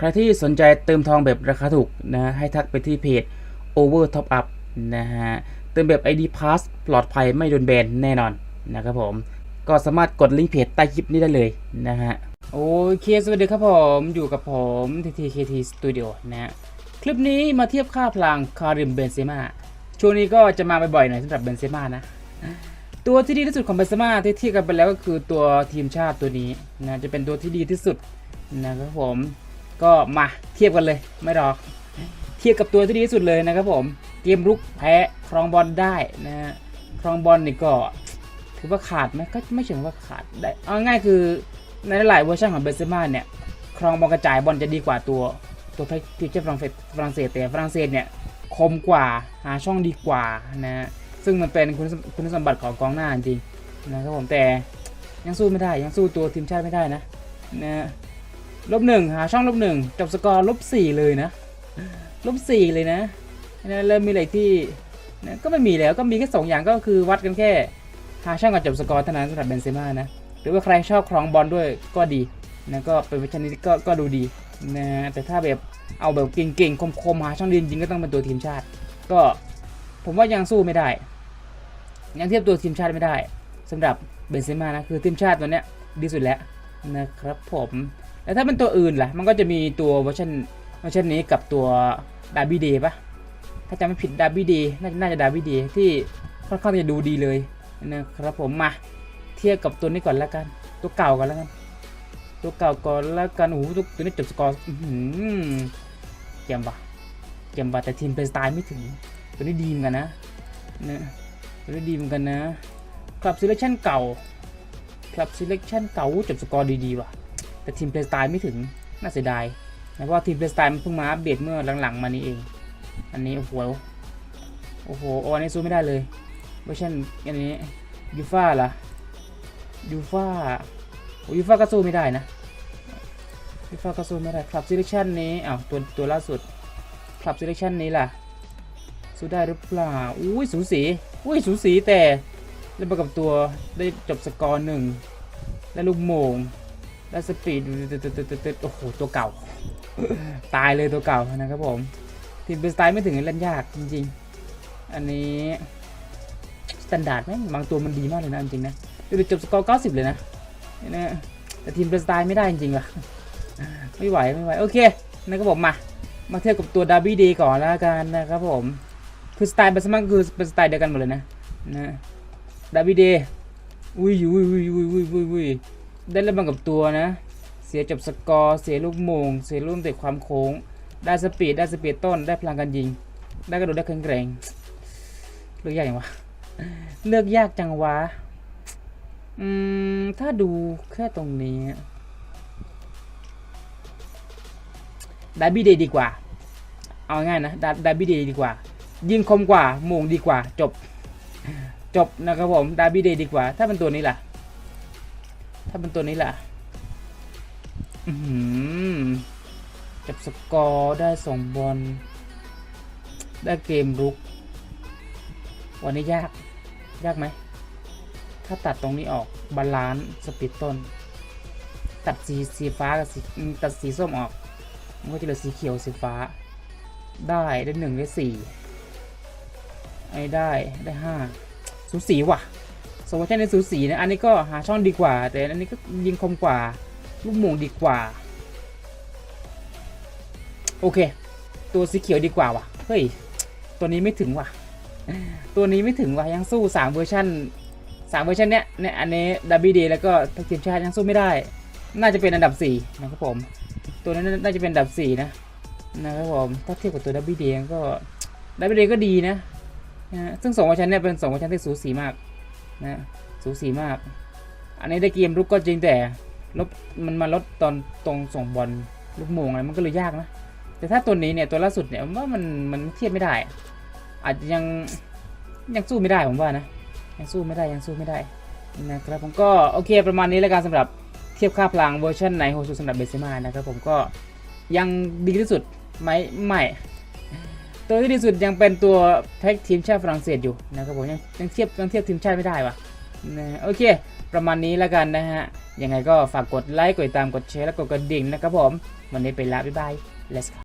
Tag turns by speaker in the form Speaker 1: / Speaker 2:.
Speaker 1: ใครที่สนใจเติมทองแบบราคาถูกนะให้ทักไปที่เพจ Over Top Up นะฮะเติมแบบ ID Pass ปลอดภัยไม่โดนแบนแน่นอนนะครับผม ก็สามารถกดลิงก์เพจใต้คลิปนี้ได้เลยนะฮะโอเค สวัสดีครับผมอยู่กับผม TTKT Studio นะฮะคลิปนี้มาเทียบค่าพลังคาริมเบนเซม่าช่วงนี้ก็จะมาบ่อยๆหน่อยสำหรับเบนเซม่านะตัวที่ดีที่สุดของเบนเซม่าที่เทียบกันไปแล้วก็คือตัวทีมชาติตัวนี้นะจะเป็นตัวที่ดีที่สุดนะครับผม ก็มาเทียบกันเลยไม่รอ เทียบกับตัวที่ดีที่สุดเลยนะครับผม เกมรุกแพ้ครองบอลได้นะฮะครองบอลนี่ก็ถือว่าขาดไหมก็ไม่เชิงว่าขาดได้เอาง่ายคือในหลายเวอร์ชันของเบนเซม่าเนี่ยครองบอลกระจายบอลจะดีกว่าตัวตัวทีมชาติฝรั่งเศสฝรั่งเศสแต่ฝรั่งเศสเนี่ยคมกว่าหาช่องดีกว่านะ ซึ่งมันเป็นคุณสมคุณสมบัติของกองหน้าจริงนะครับผมแต่ยังสู้ไม่ได้ยังสู้ตัวทีมชาติไม่ได้นะนะ ลบหนึ่งหาช่องลบหนึ่งจบสกอร์ลบสี่เลยนะลบสี่เลยนะนะเริ่มมีอะไรที่นะก็ไม่มีแล้วก็มีแค่สองอย่างก็คือวัดกันแค่ หาช่องกับจบสกอร์เท่านั้นสำหรับเบนเซม่านะหรือว่าใครชอบครองบอลด้วยก็ดีนะก็เป็นเวอร์ชันนี้ก็ก็ดูดีนะแต่ถ้าแบบเอาแบบเก่งๆคมๆหาช่องดีจริงก็ต้องเป็นตัวทีมชาติ ก็ผมว่ายังสู้ไม่ได้ ยังเทียบตัวทีมชาติไม่ได้สำหรับเบนเซม่านะคือทีมชาติตัวเนี้ยดีสุดแล้วนะครับผม แล้วถ้าเป็นตัวอื่นล่ะ มันก็จะมีตัวเวอร์ชันเวอร์ชันนี้กับตัวดาร์บี้เดย์ปะถ้าจำไม่ผิดดาร์บี้เดย์น่าจะดาร์บี้เดย์ที่ค่อนข้างจะดูดีเลยนะครับผมมาเทียบกับตัวนี้ก่อนแล้วกัน ตัวเก่าก่อนแล้วกัน ตัวเก่าก่อนแล้วกันโอ้โหตัวนี้จบสกอร์อื้อหือเกมปะเกมปะแต่ทีมเพลย์สไตล์ไม่ถึง ตัวนี้ดีมกันนะนะตัวนี้ดีมกันนะคลับซีเลคชั่นเก่าคลับซีเลคชั่นเก่าจบสกอร์ดีๆว่ะ แต่ทีมเพลย์สไตล์ไม่ถึงน่าเสียดายนะเพราะว่าทีมเพลย์สไตล์มันเพิ่งมาอัปเดตเมื่อหลังๆมานี้เอง อันนี้โอ้โหโอ้โหโอ้อันนี้สู้ไม่ได้เลยเวอร์ชันอันนี้ยูฟ่าล่ะยูฟ่าโอ้ยูฟ่าก็สู้ไม่ได้นะยูฟ่าก็สู้ไม่ได้คลับซีเลคชันนี้อ้าวตัวตัวล่าสุดคลับซีเลคชันนี้ล่ะสู้ได้หรือเปล่าอุ้ยสูสีอุ้ยสูสีแต่เล่นประกับตัวได้จบสกอร์หนึ่งได้ลูกโมง ได้สปีดโอ้โหตัวเก่า ตายเลยตัวเก่านะครับผม ทีมเป็นสไตล์ไม่ถึงเล่นยากจริง ๆ อันนี้สแตนดาร์ดไหมบางตัวมันดีมากเลยนะจริงๆนะดูจบสกอร์ 90 เลยนะนี่นะแต่ทีมเป็นสไตล์ไม่ได้จริงๆว่ะไม่ไหวไม่ไหวโอเคนะครับผมมา มาเทียบกับตัวดาร์บี้ดย์ก่อนแล้วกันนะครับผม คือสไตล์เป็นสมัครคือเป็นสไตล์เดียวกันหมดเลยนะนะดาร์บี้ดย์อุ้ยอุ้ยอุ้ยอุ้ยอุ้ยอุ้ยอุ้ย ได้เล่นบังกับตัวนะ เสียจบสกอร์เสียลูกมง เสียลูกเตะความโค้ง ได้สปีดได้สปีดต้นได้พลังการยิง ได้กระโดดได้แข็งแกร่งเลือกยากอย่างวะเลือกยากจังวะอืมถ้าดูแค่ตรงนี้ดาบี้เดย์ดีกว่า เอาง่ายนะดาดาบี้เดย์ดีกว่า ยิงคมกว่าโมงดีกว่าจบ จบนะครับผมดาบี้เดย์ดีกว่า ถ้าเป็นตัวนี้ล่ะ ถ้าเป็นตัวนี้ล่ะอือหือจับสกอร์ได้สองบอล ได้เกมรุก วันนี้ยาก ยากไหม ถ้าตัดตรงนี้ออกบาลานซ์สปีดต้น ตัดสีสีฟ้ากับสีตัดสีส้มออก มันก็จะเหลือสีเขียวสีฟ้า ได้ได้หนึ่งได้สี่ไอ้ได้ได้ห้าสูสีว่ะ สมมติในสูสีนะอันนี้ก็หาช่องดีกว่า แต่อันนี้ก็ยิงคมกว่า ลูกโมงดีกว่า โอเค ตัวสีเขียวดีกว่าว่ะเฮ้ยตัวนี้ไม่ถึงว่ะ ตัวนี้ไม่ถึงว่ะยังสู้สามเวอร์ชันสามเวอร์ชันเนี้ยเนี่ยอันนี้ดับบี้ดีแล้วก็ทัพทีมชาติยังสู้ไม่ได้ น่าจะเป็นอันดับสี่นะครับผมตัวนั้น่าจะเป็นอันดับสี่นะนะครับผมถ้าเทียบกับตัวดับบี้ดีก็ดับบี้ดีก็ดีนะนะฮะซึ่งสองเวอร์ชันเนี่ยเป็นสองเวอร์ชันที่สูสีมาก นะสูสีมาก อันนี้ได้เกมรุกก็จริงแต่ลบมันมาลดตอนตรงส่งบอลลูกโมงอะไรมันก็เลยยากนะ แต่ถ้าตัวนี้เนี่ยตัวล่าสุดเนี่ยผมว่ามันมันเทียบไม่ได้ อาจจะยังยังสู้ไม่ได้ผมว่านะ ยังสู้ไม่ได้ยังสู้ไม่ได้นะครับผมก็โอเคประมาณนี้แล้วกันสำหรับเทียบค่าพลังเวอร์ชันในโฮชูสำหรับเบนเซม่านะครับผมก็ยังดีที่สุดไหมไม่ ตัวที่ดีสุดยังเป็นตัวแพ็กทีมชาติฝรั่งเศสอยู่นะครับผมยังยังเทียบยังเทียบทีมชาติไม่ได้วะนะโอเค ประมาณนี้แล้วกันนะฮะยังไงก็ฝากกดไลค์กดติดตามกดแชร์และกดกระดิ่งนะครับผมวันนี้ไปละบ๊ายบาย let's go